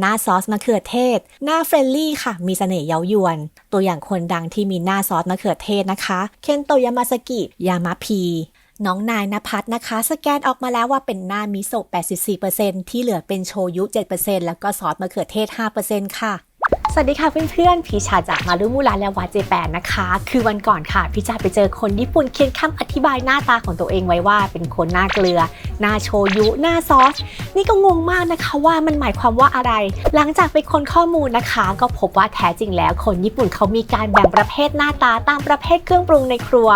หน้าซอสมะเขือเทศ หน้าเฟรนลี่ค่ะ มีเสน่ห์เย้ายวน ตัวอย่างคนดังที่มีหน้าซอสมะเขือเทศนะคะ เคนโตยามาสกิ ยามะพีน้องนายนภัสนะคะ สแกนออกมาแล้วว่าเป็นหน้ามิโซะ84%ที่เหลือเป็นโชยุ 7%แล้วก็ซอสมะเขือเทศ 5%ค่ะสวัสดีค่ะเพื่อนๆ พี่ชาจากมารุมูระและวาเจแปนนะคะ คือวันก่อนค่ะ พี่ชาไปเจอคนญี่ปุ่นเขียนคำอธิบายหน้าตาของตัวเองไว้ว่าเป็นคนหน้าเกลือ หน้าโชยุหน้าซอส นี่ก็งงมากนะคะว่ามันหมายความว่าอะไร หลังจากไปค้นข้อมูลนะคะ ก็พบว่าแท้จริงแล้วคนญี่ปุ่นเขามีการแบ่งประเภทหน้าตาตามประเภทเครื่องปรุงในครัว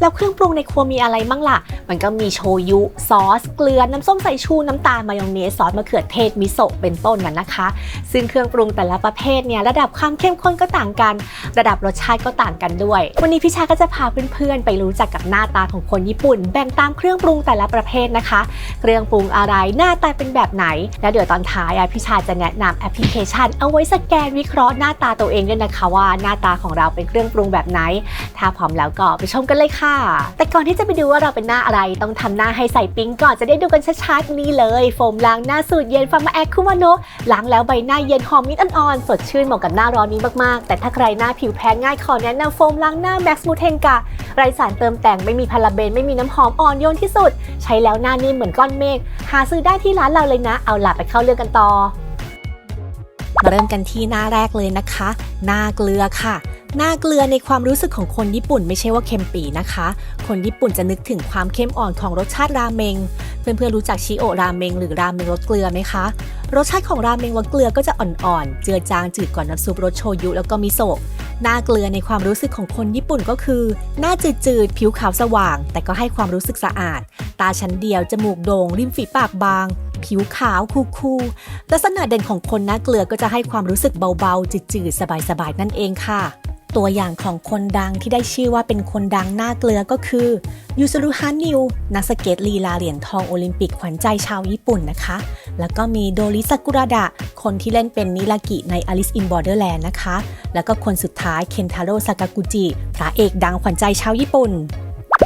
แล้วเครื่องปรุงในครัวมีอะไรบ้างล่ะ มันก็มีโชยุซอส เกลือน้ำส้มสายชูน้ำตาลมายองเนสซอสมะเขือเทศมิโซะเป็นต้นน่ะนะคะ ซึ่งเครื่องปรุงแต่ละประเภทเนี่ยระดับความเข้มข้นก็ต่างกัน ระดับรสชาติก็ต่างกันด้วย วันนี้พี่ชาก็จะพาเพื่อนๆไปรู้จักกับหน้าตาของคนญี่ปุ่น แบ่งตามเครื่องปรุงแต่ละประเภทนะคะเครื่องปรุงอะไรหน้าตาเป็นแบบไหน แล้วเดี๋ยวตอนท้ายพี่ชาจะแนะนำแอปพลิเคชัน เอาไว้สแกนวิเคราะห์หน้าตาตัวเองด้วยนะคะว่าหน้าตาของเราเป็นเครื่องปรุงแบบไหน ถ้าพร้อมแล้วก็ไปชมกันเลยค่ะ แต่ก่อนที่จะไปดูว่าเราเป็นหน้าอะไรต้องทำหน้าให้ใส่ปิ๊งก่อนจะได้ดูกันชัดๆนี่เลย โฟมล้างหน้าสูตรเย็นฟาร์มาแอคคุมาโนะล้างแล้วใบหน้าเย็นหอมมิดอ่อนๆสดชื่นเหมาะกับหน้าร้อนนี้มากๆ แต่ถ้าใครหน้าผิวแพ้ง่ายขอแนะนำโฟมล้างหน้าแม็กซ์มูเทนกะไรสารเติมแต่งไม่มีพาราเบนไม่มีน้ำหอมอ่อนโยนที่สุด ใช้แล้วหน้านิ่มเหมือนก้อนเมฆหาซื้อได้ที่ร้านเราเลยนะ เอาล่ะไปเข้าเรื่องกันต่อ มาเริ่มกันที่หน้าแรกเลยนะคะ หน้าเกลือค่ะ หน้าเกลือในความรู้สึกของคนญี่ปุ่นไม่ใช่ว่าเค็มปีนะคะ คนญี่ปุ่นจะนึกถึงความเข้มอ่อนของรสชาติราเมง เพื่อนๆรู้จักชิโอราเมงหรือราเมงรสเกลือไหมคะรสชาติของราเมงรสเกลือก็จะอ่อนๆ เจือจางจืดกว่าน้ำซุปรสโชยุแล้วก็มิโซะ หน้าเกลือในความรู้สึกของคนญี่ปุ่นก็คือ หน้าจืดๆ ผิวขาวสว่าง แต่ก็ให้ความรู้สึกสะอาด ตาชั้นเดียว จมูกโด่งริมฝีปากบาง ผิวขาวคูคูลักษณะเด่นของคนหน้าเกลือก็จะให้ความรู้สึกเบาๆ จืดๆ สบายๆ นั่นเองค่ะ ตัวอย่างของคนดังที่ได้ชื่อว่าเป็นคนดังหน้าเกลือก็คือยูซุรุฮานิวนักสเก็ตลีลาเหรียญทองโอลิมปิกขวัญใจชาวญี่ปุ่นนะคะ แล้วก็มีโดริซากุระดะ คนที่เล่นเป็นนิรากิใน Alice in Borderland นะคะ แล้วก็คนสุดท้ายเคนทาโร่ซากากุจิพระเอกดังขวัญใจชาวญี่ปุ่น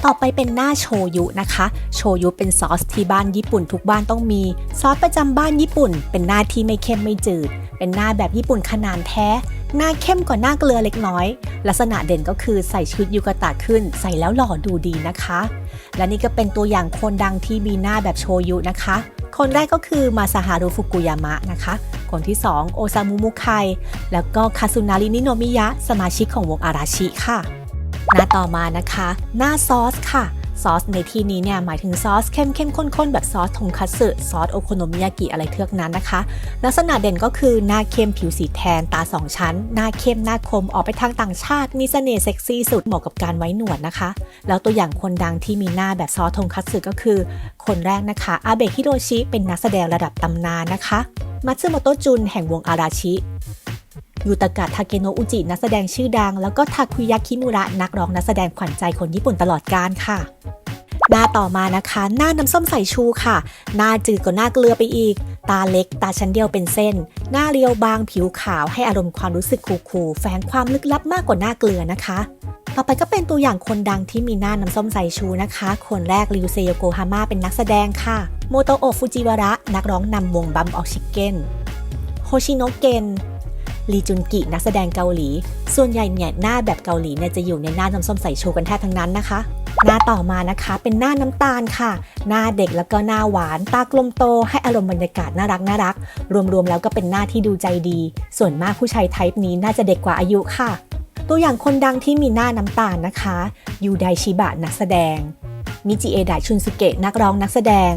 ต่อไปเป็นหน้าโชยุนะคะ โชยุเป็นซอสที่บ้านญี่ปุ่นทุกบ้านต้องมี ซอสประจำบ้านญี่ปุ่น เป็นหน้าที่ไม่เข้มไม่จืด เป็นหน้าแบบญี่ปุ่นขนาดแท้ หน้าเข้มกว่าหน้าเกลือเล็กน้อย ลักษณะเด่นก็คือใส่ชุดยูกาตะขึ้น ใส่แล้วหล่อดูดีนะคะ และนี่ก็เป็นตัวอย่างคนดังที่มีหน้าแบบโชยุนะคะ คนแรกก็คือมาซาฮารุฟุกุยามะนะคะ คนที่ 2 โอซามุมุไคแล้วก็คาซุนารินิโนมิยะ สมาชิกของวงอาราชิค่ะ หน้าต่อมานะคะ หน้าซอสค่ะ ซอสในที่นี้เนี่ยหมายถึงซอสเข้มเข้มข้นๆ แบบซอสทงคัตสึซอสโอโคโนมิยากิอะไรเทือกนั้นนะคะ ลักษณะเด่นก็คือหน้าเข้มผิวสีแทนตาสองชั้น หน้าเข้มหน้าคมออกไปทางต่างชาติ มีเสน่ห์เซ็กซี่สุดเหมาะกับการไว้หนวดนะคะ แล้วตัวอย่างคนดังที่มีหน้าแบบซอสทงคัตสึก็คือ คนแรกนะคะอาเบะฮิโรชิเป็นนักแสดงระดับตำนานนะคะมัตสึโมโตะจุนแห่งวงอาราชิยูตากะทาเกโนอุจินักแสดงชื่อดัง แล้วก็ทาคุยะคิมุระนักร้องนักแสดงขวัญใจคนญี่ปุ่นตลอดกาลค่ะ หน้าต่อมานะคะ หน้าน้ำส้มสายชูค่ะ หน้าจืดกว่าหน้าเกลือไปอีก ตาเล็ก ตาชั้นเดียวเป็นเส้น หน้าเรียวบางผิวขาวให้อารมณ์ความรู้สึกคูลๆแฝงความลึกลับมากกว่าหน้าเกลือนะคะ ต่อไปก็เป็นตัวอย่างคนดังที่มีหน้าน้ำส้มสายชูนะคะ คนแรกริวเซโยโกฮาม่าเป็นนักแสดงค่ะโมโตโอะฟูจิวาระนักร้องนำวงบัมออกชิเก้นโฮชิโนะเกน ลีจุนกินักแสดงเกาหลี ส่วนใหญ่เนี่ยหน้าแบบเกาหลีเนี่ยจะอยู่ในหน้าน้ำส้มสายชูกันแทบทั้งนั้นนะคะ หน้าต่อมานะคะเป็นหน้าน้ำตาลค่ะ หน้าเด็กแล้วก็หน้าหวาน ตากลมโต ให้อารมณ์บรรยากาศน่ารักน่ารัก รวมๆแล้วก็เป็นหน้าที่ดูใจดี ส่วนมากผู้ชายไทป์นี้น่าจะเด็กกว่าอายุค่ะ ตัวอย่างคนดังที่มีหน้าน้ำตาลนะคะยูไดชิบะนักแสดงมิจิเอดะชุนสุเกะนักร้องนักแสดง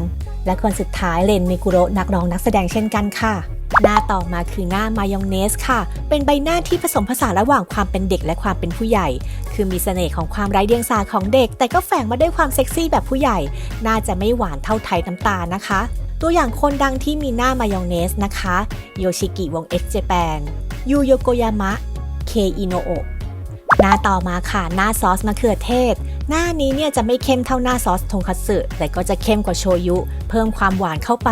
และคนสุดท้ายเลนเมกุโระนักร้องนักแสดงเช่นกันค่ะ หน้าต่อมาคือหน้ามายองเนสค่ะ เป็นใบหน้าที่ผสมผสานระหว่างความเป็นเด็กและความเป็นผู้ใหญ่ คือมีเสน่ห์ของความไร้เดียงสาของเด็ก แต่ก็แฝงมาด้วยความเซ็กซี่แบบผู้ใหญ่ น่าจะไม่หวานเท่าไทยน้ำตาลนะคะ ตัวอย่างคนดังที่มีหน้ามายองเนสนะคะ โยชิกิวง X Japan ยูโยโกยามะ เคอิโนโอะหน้าต่อมาค่ะ หน้าซอสมะเขือเทศ หน้านี้เนี่ยจะไม่เข้มเท่าหน้าซอสทงคัตสึแต่ก็จะเข้มกว่าโชยุ เพิ่มความหวานเข้าไป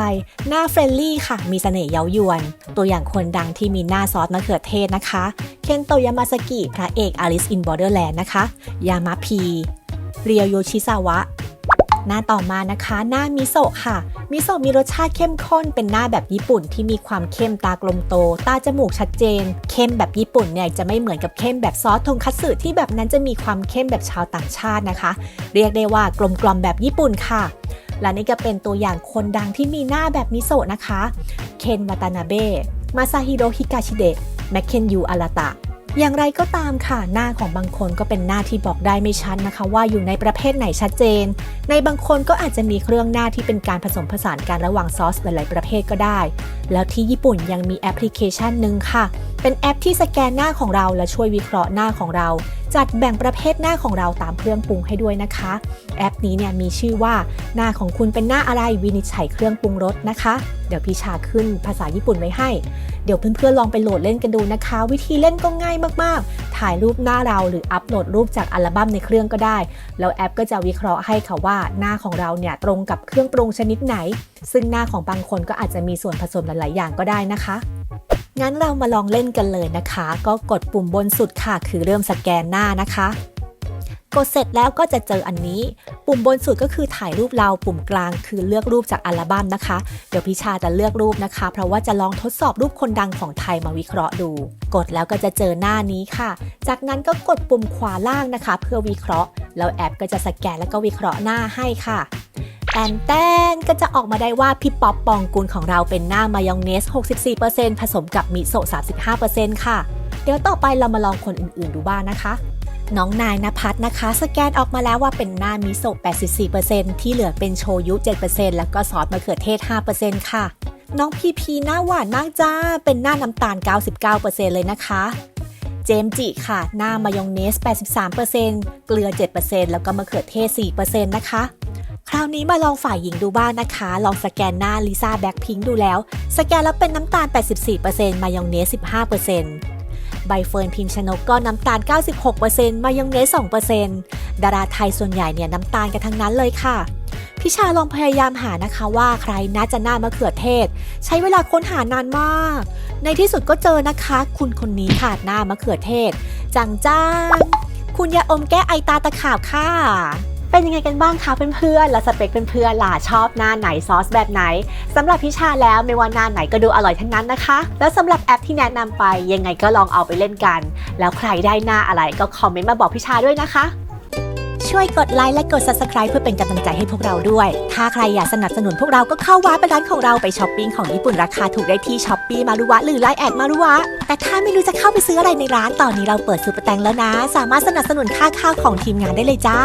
หน้าเฟรนลี่ค่ะ มีเสน่ห์เย้ายวน ตัวอย่างคนดังที่มีหน้าซอสมะเขือเทศนะคะ เคนโตยามาสกิ พระเอก Alice in Borderland นะคะ ยามาพี เรียวโยชิซาวะ หน้าต่อมานะคะหน้ามิโซะค่ะ มิโซะมีรสชาติเข้มข้นเป็นหน้าแบบญี่ปุ่นที่มีความเข้มตากลมโต ตาจมูกชัดเจน เข้มแบบญี่ปุ่นเนี่ยจะไม่เหมือนกับเข้มแบบซอสทงคัตสึที่แบบนั้นจะมีความเข้มแบบชาวต่างชาตินะคะ เรียกได้ว่ากลมกลอมแบบญี่ปุ่นค่ะและนี่ก็เป็นตัวอย่างคนดังที่มีหน้าแบบมิโซะนะคะ เคนวัตานาเบะ มาซาฮิโรฮิกาชิเดะ แมคเคนยูอาราตะ อย่างไรก็ตามค่ะหน้าของบางคนก็เป็นหน้าที่บอกได้ไม่ชัดนะคะ ว่าอยู่ในประเภทไหนชัดเจน ในบางคนก็อาจจะมีเครื่องหน้าที่เป็นการผสมผสานกันระหว่างซอสหลาย ๆ ประเภทก็ได้แล้วที่ญี่ปุ่นยังมีแอปพลิเคชันหนึ่งค่ะ เป็นแอปที่สแกนหน้าของเราและช่วยวิเคราะห์หน้าของเรา จัดแบ่งประเภทหน้าของเราตามเครื่องปรุงให้ด้วยนะคะ แอปนี้เนี่ยมีชื่อว่า หน้าของคุณเป็นหน้าอะไรวินิจฉัยเครื่องปรุงรสนะคะ เดี๋ยวพี่ชาขึ้นภาษาญี่ปุ่นไว้ให้ เดี๋ยวเพื่อนๆลองไปโหลดเล่นกันดูนะคะ วิธีเล่นก็ง่ายมากๆ ถ่ายรูปหน้าเราหรืออัปโหลดรูปจากอัลบั้มในเครื่องก็ได้ แล้วแอปก็จะวิเคราะห์ให้ค่ะว่าหน้าของเราเนี่ยตรงกับเครื่องปรุงชนิดไหน ซึ่งหน้าของบางคนก็อาจจะมีส่วนผสมหลาย ๆ อย่างก็ได้นะคะ งั้นเรามาลองเล่นกันเลยนะคะ ก็กดปุ่มบนสุดค่ะ คือเริ่มสแกนหน้านะคะ กดเสร็จแล้วก็จะเจออันนี้ ปุ่มบนสุดก็คือถ่ายรูปเรา ปุ่มกลางคือเลือกรูปจากอัลบั้มนะคะ เดี๋ยวพิชาจะเลือกรูปนะคะ เพราะว่าจะลองทดสอบรูปคนดังของไทยมาวิเคราะห์ดู กดแล้วก็จะเจอหน้านี้ค่ะ จากนั้นก็กดปุ่มขวาล่างนะคะ เพื่อวิเคราะห์ แล้วแอปก็จะสแกนแล้วก็วิเคราะห์หน้าให้ค่ะ แอนแตนก็จะออกมาได้ว่าพี่ป๊อปปองกุลของเราเป็นหน้ามายองเนส 64%ผสมกับมิโซะ35%ค่ะ เดี๋ยวต่อไปเรามาลองคนอื่นๆดูบ้างนะคะ น้องนายนภัสนะคะ สแกนออกมาแล้วว่าเป็นหน้ามิโซะ84%ที่เหลือเป็นโชยุ 7%แล้วก็ซอสมะเขือเทศ 5%ค่ะ น้องพีพีหน้าหวานมากจ้า เป็นหน้าน้ำตาล 99%เลยนะคะเจมจิค่ะ หน้ามายองเนส 83%เกลือ 7%แล้วก็มะเขือเทศ 4%นะคะ คราวนี้มาลองฝ่ายหญิงดูบ้างนะคะ ลองสแกนหน้าลิซ่าแบ็คพิงค์ดูแล้ว สแกนแล้วเป็นน้ำตาล 84%มายองเนส 15%ใบเฟิร์นพิมพ์ชนกก็น้ำตาล 96%มายองเนส 2%ดาราไทยส่วนใหญ่เนี่ยน้ำตาลกันทั้งนั้นเลยค่ะพี่ชาลองพยายามหานะคะว่าใครน่าจะหน้ามะเขือเทศ ใช้เวลาค้นหานานมาก ในที่สุดก็เจอนะคะ คุณคนนี้ค่ะหน้ามะเขือเทศ จังจ้างคุณยาอมแก้ไอตาตะขาบค่ะ เป็นยังไงกันบ้างคะเพื่อนๆและสเปคเพื่อนๆล่ะชอบหน้าไหนซอสแบบไหนสำหรับพิชาแล้วไม่ว่าหน้าไหนก็ดูอร่อยทั้งนั้นนะคะ แล้วสำหรับแอปที่แนะนำไปยังไงก็ลองเอาไปเล่นกัน แล้วใครได้หน้าอะไรก็คอมเมนต์มาบอกพิชาด้วยนะคะช่วยกดไลค์และกด subscribe เพื่อเป็นกำลังใจให้พวกเราด้วย ถ้าใครอยากสนับสนุนพวกเราก็เข้าว้าไปร้านของเราไปช้อปปิ้งของญี่ปุ่นราคาถูกได้ที่ช้อปปี้มารุวะหรือไลน์แอดมารุวะ แต่ถ้าไม่รู้จะเข้าไปซื้ออะไรในร้านตอนนี้เราเปิดซูเปอร์แตงแล้วนะ สามารถสนับสนุนค่าข้าวของทีมงานได้เลยจ้า